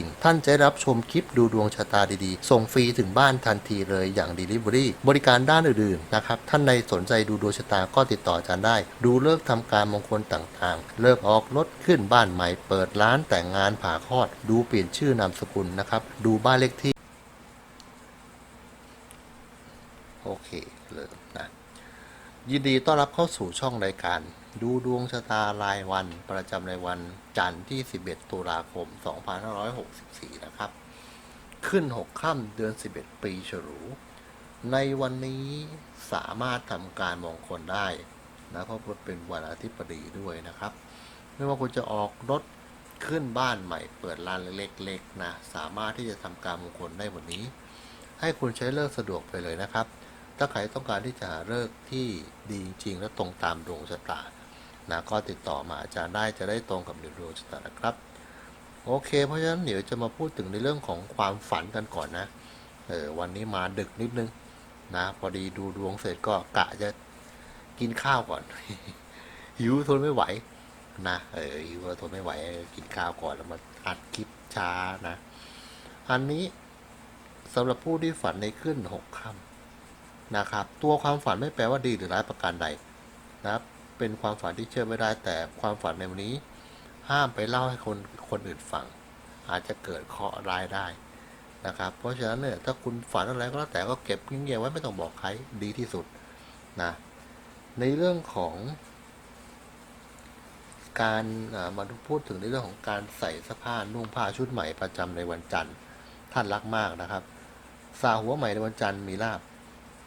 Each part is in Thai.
ิ่งท่านจะได้รับชมคลิปดูดวงชะตาดีๆ ส่งฟรีถึงบ้านทันทีเลยอย่าง Delivery บริการด้านอื่นๆนะครับ ท่านใดสนใจดูดวงชะตาก็ติดต่ออาจารย์ได้ ดูเลิกษ์ทำการมงคลต่างๆ เลิกออกรถขึ้นบ้านใหม่ เปิดร้านแต่งงานผ่าคลอด ดูเปลี่ยนชื่อนามสกุลนะครับ ดูบ้านเลขที่ โอเคเลยนะยินดีต้อนรับเข้าสู่ช่องรายการ ดูดวงชะตารายวันประจำในวันจันทร์ที่ 11 ตุลาคม 2564 นะครับ ขึ้น 6 ค่ำเดือน 11 ปีฉลู ในวันนี้สามารถทำการมงคลได้นะเพราะว่าเป็นวันอาทิตย์ดีด้วยนะครับ ไม่ว่าคุณจะออกรถขึ้นบ้านใหม่เปิดร้านเล็กๆนะสามารถที่จะทำการมงคลได้วันนี้ ให้คุณใช้เลิกสะดวกไปเลยนะครับ ถ้าใครต้องการที่จะหาเลิกที่ดีจริงและตรงตามดวงชะตา นะก็ติดต่อมาอาจารย์ได้จะได้ตรงกับดวงชะตานะครับ โอเค เพราะฉะนั้นเดี๋ยวจะมาพูดถึงในเรื่องของความฝันกันก่อนนะเออวันนี้มาดึกนิดนึงนะพอดีดูดวงเสร็จก็กะจะกินข้าวก่อน หิวทนไม่ไหวนะเออหิวทนไม่ไหวกินข้าวก่อนแล้วมาอัดคลิปช้านะอันนี้สำหรับผู้ที่ฝันในขึ้นหกค่ำนะครับ ตัวความฝันไม่แปลว่าดีหรือร้ายประการใดนะครับ เป็นความฝันที่เชื่อไม่ได้แต่ความฝันในวันนี้ ห้ามไปเล่าให้คนคนอื่นฟัง อาจจะเกิดเคราะห์ร้ายได้นะครับ เพราะฉะนั้นเนี่ยถ้าคุณฝันอะไรก็แล้วแต่ก็เก็บเงียบๆไว้ไม่ต้องบอกใครดีที่สุดนะในเรื่องของการมาพูดถึงในเรื่องของการใส่เสื้อผ้านุ่งผ้าชุดใหม่ประจำในวันจันทร์ท่านรักมากนะครับสาหัวใหม่ในวันจันทร์มีลาบ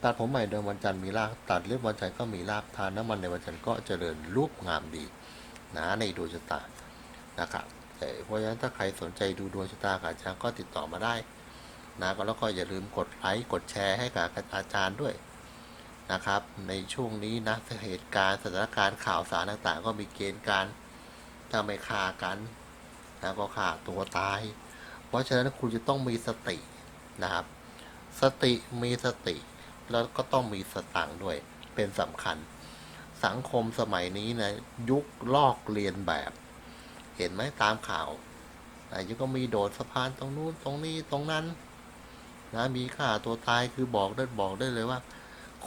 ตัดผมใหม่เดิมวันจันทร์มีลาภตัดเล็บวันจันทร์ก็มีลาภทานน้ำมันในวันจันทร์ก็เจริญรูปงามดีนะในดวงชะตานะครับเพราะฉะนั้นถ้าใครสนใจดูดวงชะตากับอาจารย์ก็ติดต่อมาได้นะก็แล้วก็อย่าลืมกดไลค์กดแชร์ให้กับอาจารย์ด้วยนะครับ ในช่วงนี้นะเหตุการณ์สถานการณ์ข่าวสารต่างๆ ก็มีเกณฑ์การถ้าไม่ฆ่ากันนะก็ฆ่าตัวตาย เพราะฉะนั้นคุณจะต้องมีสตินะครับ สติมีสติ แล้วก็ต้องมีสตังค์ด้วย เป็นสำคัญ สังคมสมัยนี้นะ ยุคลอกเรียนแบบ เห็นไหมตามข่าวอายุก็มีโดดสะพานตรงนู้นตรงนี้ตรงนั้น นะมีฆ่าตัวตายคือบอกได้บอกได้เลยว่า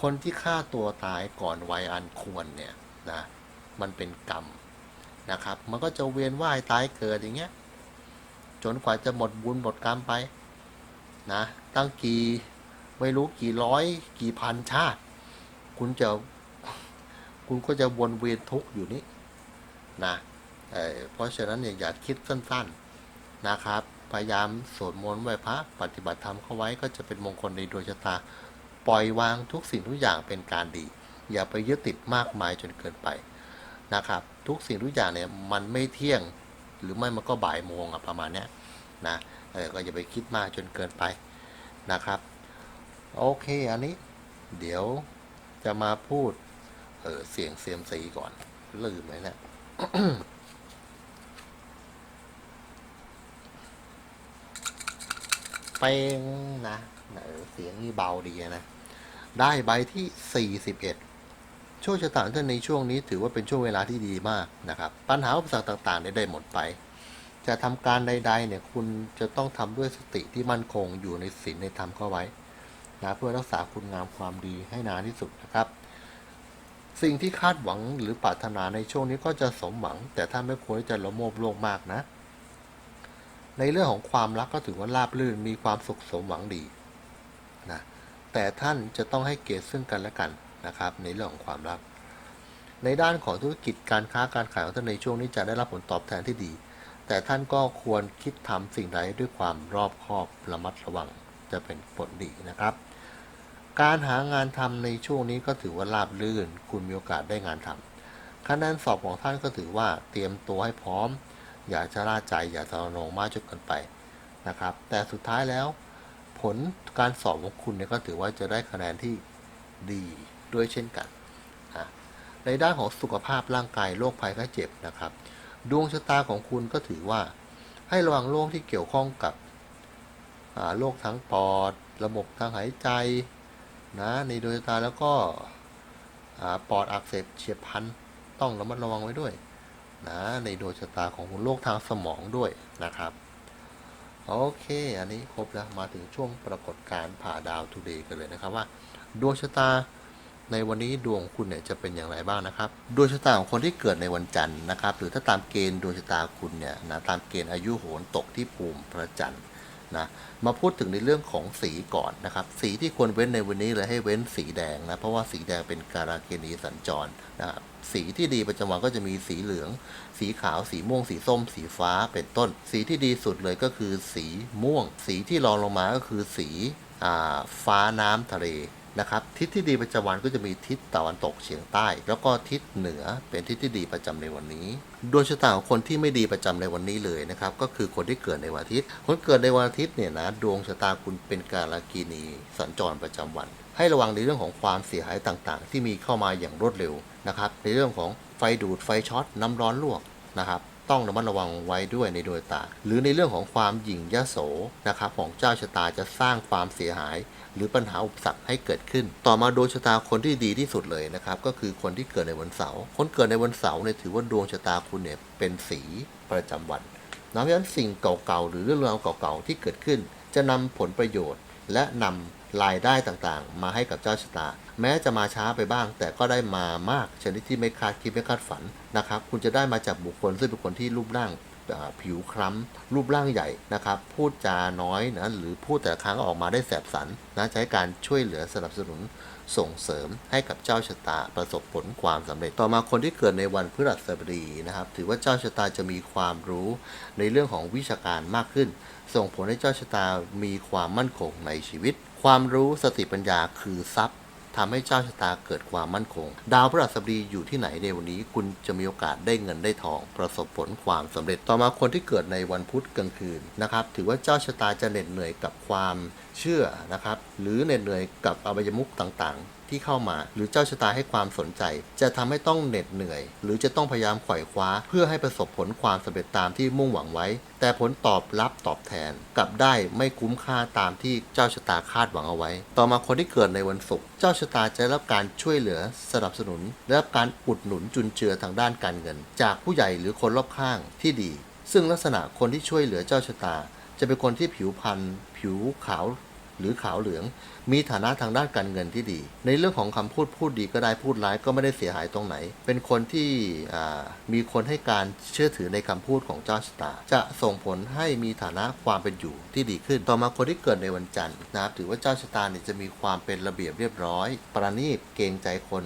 คนที่ฆ่าตัวตายก่อนวัยอันควรเนี่ยนะมันเป็นกรรมนะครับ มันก็จะเวียนว่ายตายเกิดอย่างเงี้ยจนกว่าจะหมดบุญหมดกรรมไป นะ ตั้งกี่ ไม่รู้กี่ร้อยกี่พันชาติ คุณจะคุณก็จะวนเวียนทุกข์อยู่นี่นะเเพราะฉะนั้นเนี่ยอย่าคิดสั้นๆนะครับ พยายามสวดมนต์ไหว้พระปฏิบัติธรรมเข้าไว้ก็จะเป็นมงคลในดวงชะตา ปล่อยวางทุกสิ่งทุกอย่างเป็นการดี อย่าไปยึดติดมากมายจนเกินไปนะครับ ทุกสิ่งทุกอย่างเนี่ยมันไม่เที่ยงหรือไม่มันก็บ่ายโมงอะประมาณเนี้ยนะเออก็อย่าไปคิดมากจนเกินไปนะครับ โอเค อันนี้ เดี๋ยวจะมาพูด เออเสียงเซียมซีก่อน ลืมไหมเนะี่ยเป้งนะเออเสียงนี่เบาดีนะ ได้ใบที่ 41โชคชะตาท่านในช่วงนี้ถือว่าเป็นช่วงเวลาที่ดีมากนะครับ ปัญหาอุปสรรคต่างๆ ได้หมดไป จะทำการใด ๆ เนี่ยคุณจะต้องทำด้วยสติที่มั่นคงอยู่ในศีลในธรรมเข้าไว้ นะเพื่อรักษาคุณงามความดีให้นานที่สุดนะครับ สิ่งที่คาดหวังหรือปรารถนาในช่วงนี้ก็จะสมหวัง แต่ท่านไม่ควรจะละโมบโลกมากนะ ในเรื่องของความรักก็ถือว่าราบรื่นมีความสุขสมหวังดีนะแต่ท่านจะต้องให้เกียรติซึ่งกันและกันนะครับ ในเรื่องของความรัก ในด้านของธุรกิจการค้าการขายของท่านในช่วงนี้จะได้รับผลตอบแทนที่ดี แต่ท่านก็ควรคิดทำสิ่งใดด้วยความรอบคอบระมัดระวังจะเป็นผลดีนะครับ การหางานทำในช่วงนี้ก็ถือว่าราบรื่น คุณมีโอกาสได้งานทำคะแนนสอบของท่านก็ถือว่าเตรียมตัวให้พร้อม อย่าชะล่าใจอย่าทะนงมากจนเกินไปนะครับ แต่สุดท้ายแล้ว ผลการสอบของคุณเนี่ยก็ถือว่าจะได้คะแนนที่ดีด้วยเช่นกันในด้านของสุขภาพร่างกายโรคภัยไข้เจ็บนะครับ ดวงชะตาของคุณก็ถือว่า ให้ระวังโรคที่เกี่ยวข้องกับโรคทั้งปอด ระบบทางหายใจ นะในดวงชะตาแล้วก็ปอดอักเสบเฉียบพลันต้องระมัดระวังไว้ด้วยนะในดวงชะตาของคุณโรคทางสมองด้วยนะครับ โอเค อันนี้ครบแล้วมาถึงช่วงปรากฏการณ์ผ่าดาวทูเดย์กันเลยนะครับว่า ดวงชะตาในวันนี้ดวงของคุณเนี่ยจะเป็นอย่างไรบ้างนะครับ ดวงชะตาของคนที่เกิดในวันจันทร์นะครับ หรือถ้าตามเกณฑ์ดวงชะตาคุณเนี่ยนะตามเกณฑ์อายุโหรตกที่ภูมิพระจันทร์ นะมาพูดถึงในเรื่องของสีก่อนนะครับ สีที่ควรเว้นในวันนี้เลยให้เว้นสีแดงนะเพราะว่าสีแดงเป็นการาเกณีสัญจรนะครับสีที่ดีประจำวันก็จะมีสีเหลือง สีขาว สีม่วง สีส้ม สีฟ้าเป็นต้น สีที่ดีสุดเลยก็คือสีม่วง สีที่รองลงมาก็คือสีอฟ้าน้ำทะเล นะครับทิศที่ดีประจำวันก็จะมีทิศตะวันตกเฉียงใต้ แล้วก็ทิศเหนือเป็นทิศที่ดีประจำในวันนี้ดวงชะตาของคนที่ไม่ดีประจำในวันนี้เลยนะครับก็คือคนที่เกิดในวันอาทิตย์ คนเกิดในวันอาทิตย์เนี่ยนะดวงชะตาคุณเป็นการากินีสัญจรประจำวัน ให้ระวังในเรื่องของความเสียหายต่างๆ ที่มีเข้ามาอย่างรวดเร็วนะครับในเรื่องของไฟดูดไฟช็อตน้ำร้อนลวกนะครับ ต้องระมัดระวังไว้ด้วยในดวงตา หรือในเรื่องของความหยิ่งยโสนะครับของเจ้าชะตาจะสร้างความเสียหาย หรือปัญหาอุปสรรคให้เกิดขึ้น ต่อมาดวงชะตาคนที่ดีที่สุดเลยนะครับก็คือคนที่เกิดในวันเสาร์คนเกิดในวันเสาร์เนี่ยถือว่าดวงชะตาคุณเนี่ยเป็นสีประจำวันนะเพราะฉะนั้นสิ่งเก่าๆหรือเรื่องราวเก่าๆที่เกิดขึ้น จะนำผลประโยชน์ และนำรายได้ต่างๆ มาให้กับเจ้าชะตา แม้จะมาช้าไปบ้าง แต่ก็ได้มามากชนิดที่ไม่คาดคิดไม่คาดฝันนะครับ คุณจะได้มาจากบุคคลซึ่งเป็นคนที่รูปร่างผิวคล้ำ รูปร่างใหญ่นะครับ พูดจาน้อยนะหรือพูดแต่ละครั้งออกมาได้แสบสันนะใช้การช่วยเหลือสนับสนุนส่งเสริมให้กับเจ้าชะตาประสบผลความสำเร็จต่อมาคนที่เกิดในวันพฤหัสบดีนะครับ ถือว่าเจ้าชะตาจะมีความรู้ในเรื่องของวิชาการมากขึ้น ส่งผลให้เจ้าชะตามีความมั่นคงในชีวิต ความรู้สติปัญญาคือทรัพย์ ทำให้เจ้าชะตาเกิดความมั่นคง ดาวพฤหัสบดีอยู่ที่ไหนในวันนี้ คุณจะมีโอกาสได้เงินได้ทอง ประสบผลความสำเร็จต่อมาคนที่เกิดในวันพุธกลางคืนนะครับถือว่าเจ้าชะตาจะเหน็ดเหนื่อยกับความเชื่อนะครับหรือเหน็ดเหนื่อยกับอบายมุขต่างๆ ที่เข้ามา หรือเจ้าชะตาให้ความสนใจ จะทำให้ต้องเหน็ดเหนื่อย หรือจะต้องพยายามไขว่คว้า เพื่อให้ประสบผลความสำเร็จตามที่มุ่งหวังไว้ แต่ผลตอบรับตอบแทนกลับได้ไม่คุ้มค่าตามที่เจ้าชะตาคาดหวังเอาไว้ ต่อมาคนที่เกิดในวันศุกร์เจ้าชะตาจะได้รับการช่วยเหลือสนับสนุนได้รับการอุดหนุนจุนเจือทางด้านการเงิน จากผู้ใหญ่หรือคนรอบข้างที่ดี ซึ่งลักษณะคนที่ช่วยเหลือเจ้าชะตา จะเป็นคนที่ผิวพรรณผิวขาว หรือขาวเหลือง มีฐานะทางด้านการเงินที่ดี ในเรื่องของคำพูดพูดดีก็ได้พูดร้ายก็ไม่ได้เสียหายตรงไหน เป็นคนที่มีคนให้การเชื่อถือในคำพูดของเจ้าชะตา จะส่งผลให้มีฐานะความเป็นอยู่ที่ดีขึ้น ต่อมาคนที่เกิดในวันจันทร์นะครับถือว่าเจ้าชะตาเนี่ยจะมีความเป็นระเบียบเรียบร้อย ประณีตเกรงใจคน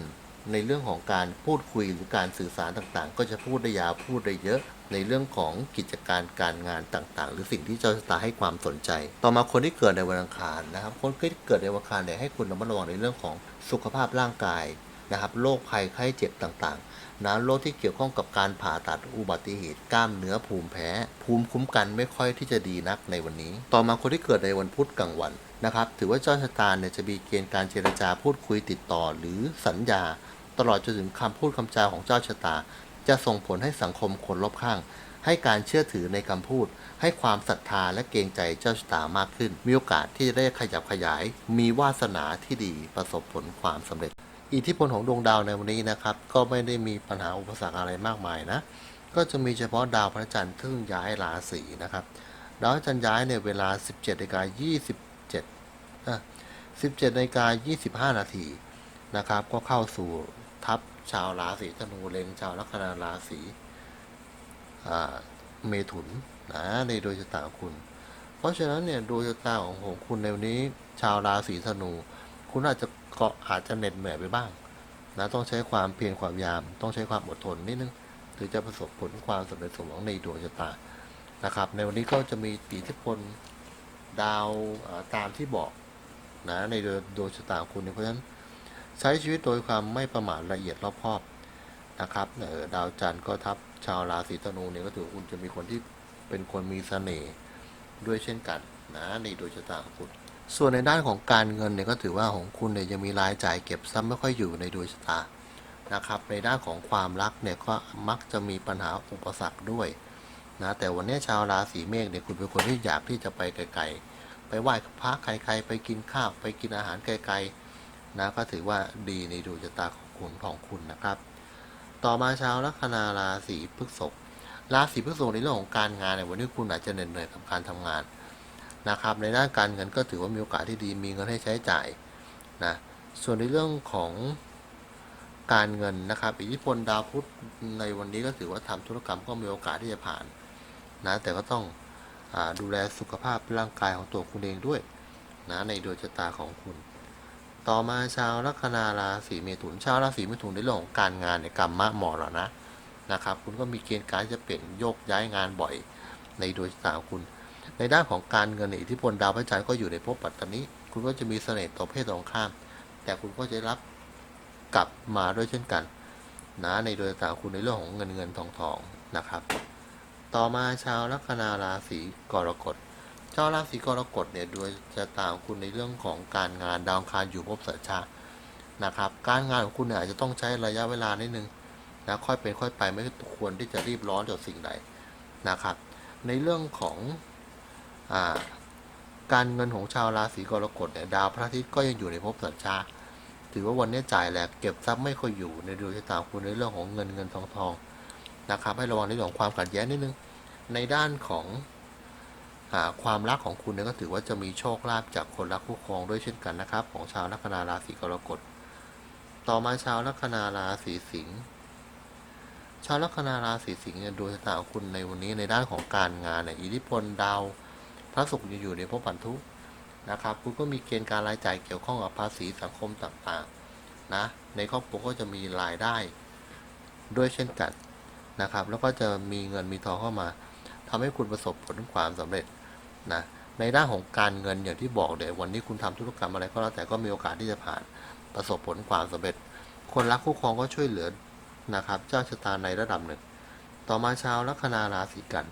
ในเรื่องของการพูดคุยหรือการสื่อสารต่างๆ ก็จะพูดได้ยาวพูดได้เยอะ ในเรื่องของกิจการการงานต่างๆ หรือสิ่งที่เจ้าชะตาให้ความสนใจ ต่อมาคนที่เกิดในวันอังคารนะครับคนที่เกิดในวันอังคารเนี่ยให้คุณระมัดระวังในเรื่องของสุขภาพร่างกายนะครับโรคภัยไข้เจ็บต่างๆนะโรคที่เกี่ยวข้องกับการผ่าตัดอุบัติเหตุกล้ามเนื้อภูมิแพ้ ภูมิคุ้มกันไม่ค่อยที่จะดีนักในวันนี้ ต่อมาคนที่เกิดในวันพุธกลางวัน นะครับ ถือว่าเจ้าชะตาเนี่ยจะมีเกณฑ์การเจรจาพูดคุยติดต่อหรือสัญญา ตลอดจนถึงคำพูดคำจาของเจ้าชะตา จะส่งผลให้สังคมคนรอบข้าง ให้การเชื่อถือในคำพูด ให้ความศรัทธาและเกรงใจเจ้าชะตามากขึ้น มีโอกาสที่จะได้ขยับขยาย มีวาสนาที่ดีประสบผลความสำเร็จ อิทธิพลของดวงดาวในวันนี้นะครับ ก็ไม่ได้มีปัญหาอุปสรรคอะไรมากมายนะ ก็จะมีเฉพาะดาวพระจันทร์ซึ่งย้ายราศีนะครับดาวจันทร์ย้ายในเวลา 17นาฬิกา27อะ 17นาฬิกา25 นาทีนะครับ ก็เข้าสู่ทัพชาวราศีธนูเล็งชาวลัคนาราศีเมถุนนะในดวงชะตาคุณ เพราะฉะนั้นเนี่ยดวงชะตาของของคุณในวันนี้ ชาวราศีธนู คุณอาจจะเก็อาจจะเหน็ดเหนื่อยไปบ้างนะต้องใช้ความเพียรความยาม ต้องใช้ความอดทนนิดนึงถึงจะประสบผลความสำเร็จสมหวังในดวงชะตานะครับ ในวันนี้ก็จะมีอิทธิพลดาวตามที่บอก นะในดวงชะตาคุณเนี่ยเพราะฉะนั้นใช้ชีวิตโดยความไม่ประมาทละเอียดรอบคอบนะครับเออดาวจันทร์ก็ทับชาวราศีธนูเนี่ยก็ถือว่าคุณจะมีคนที่เป็นคนมีเสน่ห์ด้วยเช่นกันนะในดวงชะตาของคุณ ส่วนในด้านของการเงินเนี่ยก็ถือว่าของคุณเนี่ยยังมีรายจ่ายเก็บซ้ำไม่ค่อยอยู่ในดวงชะตานะครับ ในด้านของความรักเนี่ยก็มักจะมีปัญหาอุปสรรคด้วยนะแต่วันนี้ชาวราศีเมษเนี่ยคุณเป็นคนที่อยากที่จะไปไกลๆ ไปไหว้พระใครๆไปกินข้าวไปกินอาหารไกลๆนะก็ถือว่าดีในดวงชะตาของคุณของคุณนะครับ ต่อมาชาวลัคนาราศีพฤษภราศีพฤษภในเรื่องของการงานเนี่ยวันนี้คุณอาจจะเหนื่อยๆกับการทำงานนะครับ ในด้านการเงินก็ถือว่ามีโอกาสที่ดีมีเงินให้ใช้จ่ายนะส่วนในเรื่องของการเงินนะครับอิทธิพลดาวพุธในวันนี้ก็ถือว่าทำธุรกรรมก็มีโอกาสที่จะผ่านนะแต่ก็ต้อง ดูแลสุขภาพร่างกายของตัวคุณเองด้วยนะในดวงชะตาของคุณ ต่อมาชาวลัคนาราศีเมถุนชาวราศีเมถุนในเรื่องของการงานในกรรมะหมาะแล้วนะนะครับ คุณก็มีเกณฑ์การจะเปลี่ยนโยกย้ายงานบ่อยในดวงชะตาของคุณ ในด้านของการเงินอิทธิพลดาวพระจันทร์ก็อยู่ในภพปัตตานีคุณก็จะมีเสน่ห์ต่อเพศตรงข้าม แต่คุณก็จะรับกลับมาด้วยเช่นกันนะในดวงชะตาคุณในเรื่องของเงินเงินทองทองนะครับ ต่อมาชาวลัคนาราศีกรกฎชาวราศีกรกฎเนี่ยโดยจะตามคุณในเรื่องของการงานดาวคารอยู่ภพสัจชานะครับ การงานของคุณเนี่ยอาจจะต้องใช้ระยะเวลานิดนึงนะค่อยเป็นค่อยไปไม่ควรที่จะรีบร้อนกับสิ่งใดนะครับ ในเรื่องของอาการเงินของชาวราศีกรกฎเนี่ยดาวพระอาทิตย์ก็ยังอยู่ในภพสัจชาถือว่าวันนี้จ่ายแหลกเก็บทรัพย์ไม่ค่อยอยู่ในดวงชะตาคุณในเรื่องของเงินเงินทองทอง นะครับ ให้ระวังในเรื่องของความขัดแย้งนิดนึง ในด้านของอความรักของคุณเนี่ยก็ถือว่าจะมีโชคลาภจากคนรักคู่ครองด้วยเช่นกันนะครับ ของชาวลัคนาราศีกรกฎ ต่อมาชาวลัคนาราศีสิงห์ชาวลัคนาราศีสิงห์เนี่ยดวงชะตาของคุณในวันนี้ในด้านของการงานเนี่ยอิทธิพลดาวพระศุกร์อยู่ในภพพันธุนะครับ คุณก็มีเกณฑ์การรายจ่ายเกี่ยวข้องกับภาษีสังคมต่างๆนะในครอบครัวก็จะมีรายได้ด้วยเช่นกัน นะครับ แล้วก็จะมีเงินมีทองเข้ามาทำให้คุณประสบผลความสำเร็จนะในด้านของการเงินอย่างที่บอกเลยววันนี้คุณทำธุรกรรมอะไรก็แล้วแต่ก็มีโอกาสที่จะผ่านประสบผลความสำเร็จ คนรักคู่ครองก็ช่วยเหลือนะครับ เจ้าชะตาในระดับหนึ่ง ต่อมาชาวลัคนาราศีกัน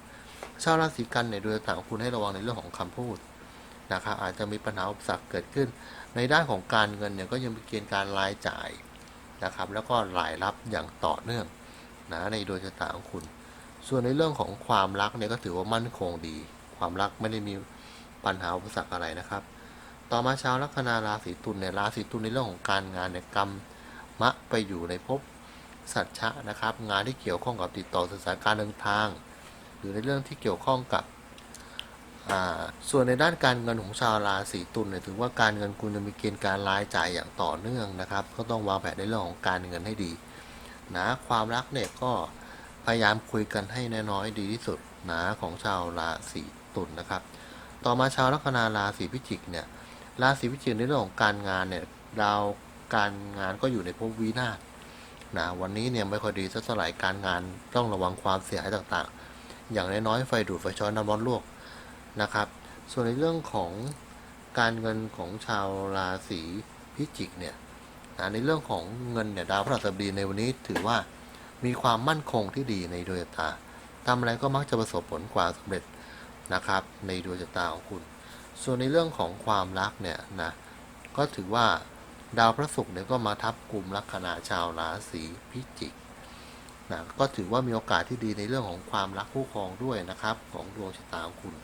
ชาวราศีกันเนี่ยโดยต่างคุณให้ระวังในเรื่องของคำพูดนะครับอาจจะมีปัญหาอุปสรรคเกิดขึ้น ในด้านของการเงินเนี่ยก็ยังมีเกณฑ์การรายจ่ายนะครับ แล้วก็รายรับอย่างต่อเนื่อง นะในดวงชะตาของคุณ ส่วนในเรื่องของความรักเนี่ยก็ถือว่ามั่นคงดี ความรักไม่ได้มีปัญหาอุปสรรคอะไรนะครับ ต่อมาชาวลัคนาราศีตุลเนี่ยราศีตุลในเรื่องของการงานเนี่ยกรรมมะไปอยู่ในภพสัจชะนะครับ งานที่เกี่ยวข้องกับติดต่อสื่อสารการเดินทาง หรือในเรื่องที่เกี่ยวข้องกับส่วนในด้านการเงินของชาวราศีตุลเนี่ยถือว่าการเงินคุณจะมีเกณฑ์การรายจ่ายอย่างต่อเนื่องนะครับ ก็ต้องวางแผนในเรื่องของการเงินให้ดี นะความรักเนี่ยก็พยายามคุยกันให้น้อยๆดีที่สุดนะของชาวราศีตุลนะครับ ต่อมาชาวลัคนาราศีพิจิกเนี่ยราศีพิจิกในเรื่องของการงานเนี่ยดาวการงานก็อยู่ในภพวินาศนะวันนี้เนี่ยไม่ค่อยดีสักเท่าไหร่การงานต้องระวังความเสียหายต่างๆ อย่างน้อยๆไฟดูดไฟช็อตน้ำร้อนลวกนะครับ ส่วนในเรื่องของการเงินของชาวราศีพิจิกเนี่ย นะในเรื่องของเงินเนี่ยดาวพฤหัสบดีในวันนี้ถือว่ามีความมั่นคงที่ดีในดวงชะตาทำอะไรก็มักจะประสบผลความสำเร็จนะครับ ในดวงชะตาของคุณ ส่วนในเรื่องของความรักเนี่ยนะก็ถือว่าดาวพระศุกร์เนี่ยก็มาทับกลุ่มลัคนาชาวราศีพิจิกนะก็ถือว่ามีโอกาสที่ดีในเรื่องของความรักคู่ครองด้วยนะครับ ของดวงชะตาของคุณ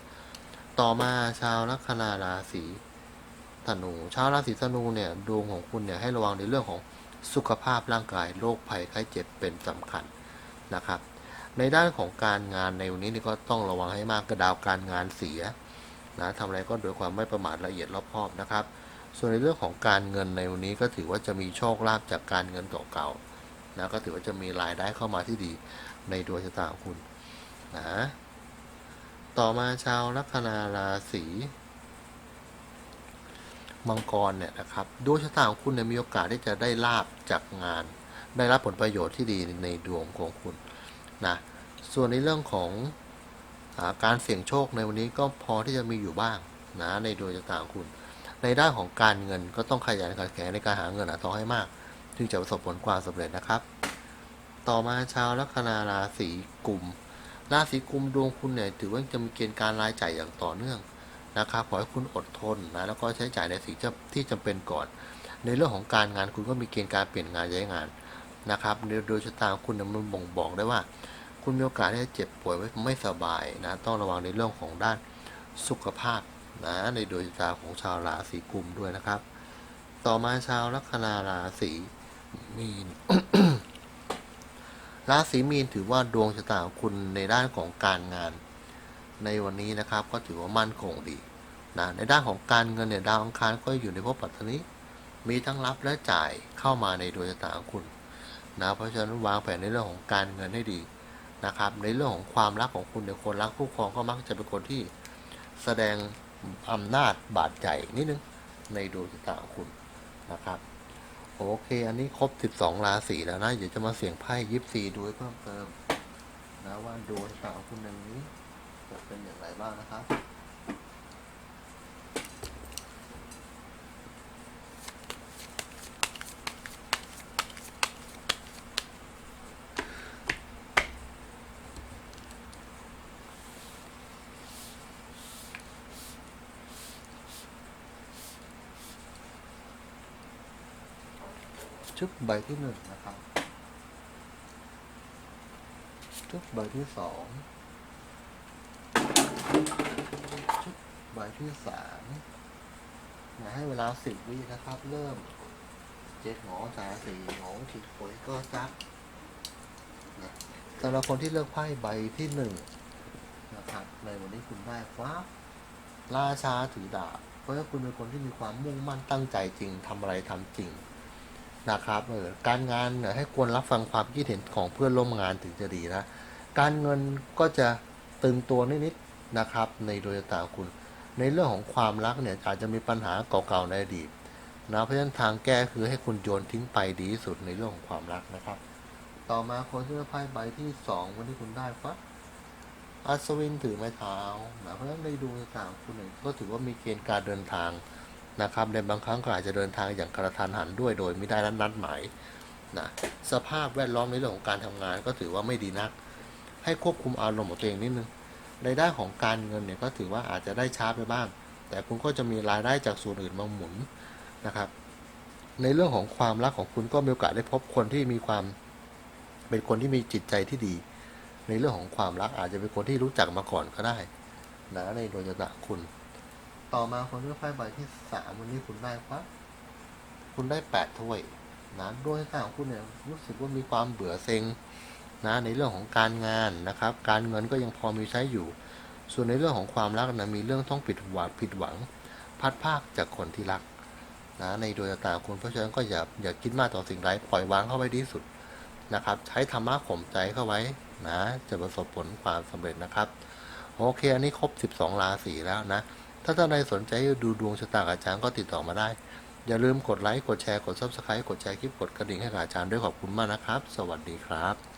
ต่อมาชาวลัคนาราศี ธนู ชาวราศีธนูเนี่ยดวงของคุณเนี่ยให้ระวังในเรื่องของสุขภาพร่างกายโรคภัยไข้เจ็บเป็นสำคัญนะครับ ในด้านของการงานในวันนี้นี่ก็ต้องระวังให้มากกระดาวการงานเสียนะทำอะไรก็โดยความไม่ประมาทละเอียดรอบคอบนะครับ ส่วนในเรื่องของการเงินในวันนี้ก็ถือว่าจะมีโชคลาภจากการเงินเก่าๆนะก็ถือว่าจะมีรายได้เข้ามาที่ดีในดวงชะตาของคุณนะต่อมาชาวลัคนาราศี มังกรเนี่ยนะครับดวงชะตาของคุณเนี่ยมีโอกาสที่จะได้ลาบจากงาน ได้รับผลประโยชน์ที่ดีในดวงของคุณนะส่วนในเรื่องของอาการเสี่ยงโชคในวันนี้ก็พอที่จะมีอยู่บ้างนะในดวงชะตาของคุณ ในด้านของการเงินก็ต้องขยันขันแข็งในการหาเงินหาทองให้มากถึงจะประสบผลความสำเร็จนะครับ ต่อมาชาวลัคนาราศีกุม ราศีกุมดวงคุณเนี่ยถือว่าจะมีเกณฑ์การรายจ่ายอย่างต่อเนื่อง นะครับขอให้คุณอดทนนะแล้วก็ใช้จ่ายในสิ่งที่ที่จำเป็นก่อน ในเรื่องของการงานคุณก็มีเกณฑ์การเปลี่ยนงานย้ายงานนะครับโดยชะตาของคุณมันบ่งบอกได้ว่า คุณมีโอกาสที่จะเจ็บป่วยไม่ไม่สบายนะต้องระวังในเรื่องของด้านสุขภาพนะในโดยชะตาของชาวราศีกุมด้วยนะครับ ต่อมาชาวลัคนาราศีมีนราศีมีนถือว่าดวงชะตาของคุณในด้านของการงาน ในวันนี้นะครับ ก็ถือว่ามั่นคงดีนะในด้านของการเงินเนี่ยดาวอังคารก็อยู่ในภพปัตตนีมีทั้งรับและจ่ายเข้ามาในดวงชะตาของคุณนะเพราะฉะนั้นวางแผนในเรื่องของการเงินให้ดีนะครับ ในเรื่องของความรักของคุณเนี่ยคนรักคู่ครองก็มักจะเป็นคนที่แสดงอำนาจบาดใหญ่นิดนึงในดวงชะตาของคุณนะครับโอเค อันนี้ครบ 12 ราศีแล้วนะ เดี๋ยวจะมาเสี่ยงไพ่ยิปซีดูให้เพิ่มเติมนะว่าดวงชะตาของคุณในนี้ จะเป็นอย่างไรบ้างนะครับชุดใบที่หนึ่งนะครับ ชุดใบที่สองชุด ใบที่สามนะให้เวลาสิบวินะครับ เริ่มเจ็ดหงอสาสี่หงอถิดโอยก็จักนะสำหรับคนที่เลือกไพ่ใบที่หนึ่งนะครับในวันนี้คุณได้ฟ้าราชาถือดาบเพราะว่าคุณเป็นคนที่มีความมุ่งมั่นตั้งใจจริงทำอะไรทำจริงนะครับเออการงานเนี่ยให้ควรรับฟังความคิดเห็นของเพื่อนร่วมงานถึงจะดีนะ การเงินก็จะตึงตัวนิดๆนะครับ ในโดยตาคุณ ในเรื่องของความรักเนี่ยอาจจะมีปัญหาเก่าๆในอดีตนะเพราะฉะนั้นทางแก้คือให้คุณโยนทิ้งไปดีที่สุดในเรื่องของความรักนะครับ ต่อมาคนที่ไพ่ใบที่สองวันที่คุณได้ฟักอัศวินถือไม้เท้านะเพราะฉะนั้นในดวงชะตางคุณเนี่ยก็ถือว่ามีเกณฑ์การเดินทางนะครับ ในบางครั้งก็อาจจะเดินทางอย่างกระทันหันด้วยโดยไม่ได้นัดหมายนะสภาพแวดล้อมในเรื่องของการทำงานก็ถือว่าไม่ดีนัก ให้ควบคุมอารมณ์ของตัวเองนิดนึง ในด้ของการเงินเนี่ยก็ถือว่าอาจจะได้ช้าไปบ้าง แต่คุณก็จะมีรายได้จากส่วนอื่นมาหมุนนะครับ ในเรื่องของความรักของคุณก็มีโอกาสได้พบคนที่มีความเป็นคนที่มีจิตใจที่ดี ในเรื่องของความรักอาจจะเป็นคนที่รู้จักมาก่อนก็ได้นะในโดยชะตาคุณ ต่อมาคนที่ไพ่ใบที่สามวันนี้คุณได้ปั๊บคุณได้แปดถ้วยนะด้วยข้างของคุณเนี่ยรู้สึกว่ามีความเบื่อเซ็ง นะในเรื่องของการงานนะครับ การเงินก็ยังพอมีใช้อยู่ ส่วนในเรื่องของความรักนะมีเรื่องต้องผิดหวังผิดหวัง พัดภาคจากคนที่รักนะในโดยตาคุณเพราะฉะนั้นก็อย่าอย่าคิดมากต่อสิ่งใดปล่อยวางเข้าไว้ดีสุดนะครับ ใช้ธรรมะข่มใจเข้าไว้นะจะประสบผลความสำเร็จนะครับโอเค อันนี้ครบ 12 ราศีแล้วนะ ถ้าท่านใดสนใจดูดวงชะตากับอาจารย์ก็ติดต่อมาได้ อย่าลืมกดไลค์ กดแชร์ กด Subscribe กดแชร์คลิป กดกระดิ่งให้กับอาจารย์ด้วยขอบคุณมากนะครับ สวัสดีครับ